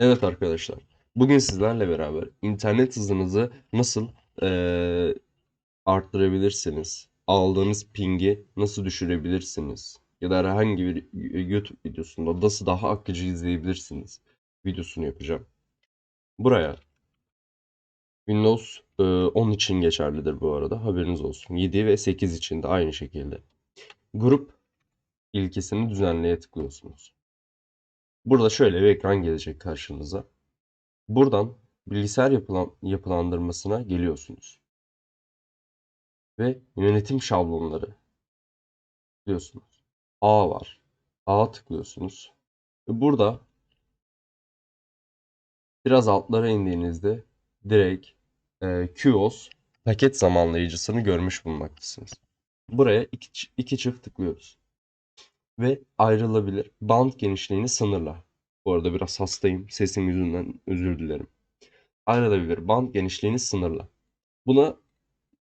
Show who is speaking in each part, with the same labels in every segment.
Speaker 1: Evet arkadaşlar, bugün sizlerle beraber internet hızınızı nasıl eee, arttırabilirsiniz, aldığınız pingi nasıl düşürebilirsiniz ya da herhangi bir YouTube videosunda nasıl daha akıcı izleyebilirsiniz videosunu yapacağım. Buraya Windows eee, 10 için geçerlidir bu arada haberiniz olsun. 7 ve 8 için de aynı şekilde. Grup ilkesini düzenleye tıklıyorsunuz. Burada şöyle bir ekran gelecek karşınıza. Buradan bilgisayar yapılan, yapılandırmasına geliyorsunuz. Ve yönetim şablonları tıklıyorsunuz. A var. A tıklıyorsunuz. Ve burada biraz altlara indiğinizde direkt e, QoS paket zamanlayıcısını görmüş bulunmaktasınız. Buraya iki, iki çift tıklıyoruz. Ve ayrılabilir. Band genişliğini sınırla. Bu arada biraz hastayım. Sesim yüzünden özür dilerim. Ayrılabilir. Band genişliğini sınırla. Buna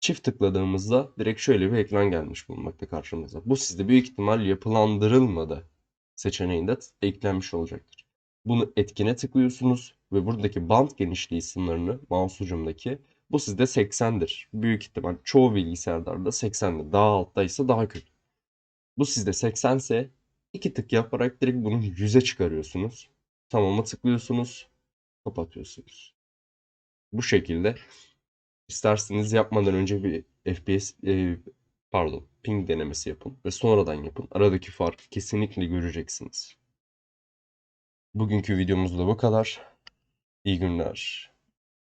Speaker 1: çift tıkladığımızda direkt şöyle bir ekran gelmiş bulunmakta karşımıza. Bu sizde büyük ihtimal yapılandırılmadı seçeneğinde eklenmiş olacaktır. Bunu etkine tıklıyorsunuz ve buradaki band genişliği sınırını mouse ucumdaki bu sizde 80'dir. Büyük ihtimal çoğu bilgisayarlarda 80'dir. Daha alttaysa daha kötü. Bu sizde 80 ise iki tık yaparak direkt bunu 100'e çıkarıyorsunuz. Tamam'a tıklıyorsunuz, kapatıyorsunuz. Bu şekilde İsterseniz yapmadan önce bir FPS e, pardon ping denemesi yapın ve sonradan yapın. Aradaki farkı kesinlikle göreceksiniz. Bugünkü videomuz da bu kadar. İyi günler.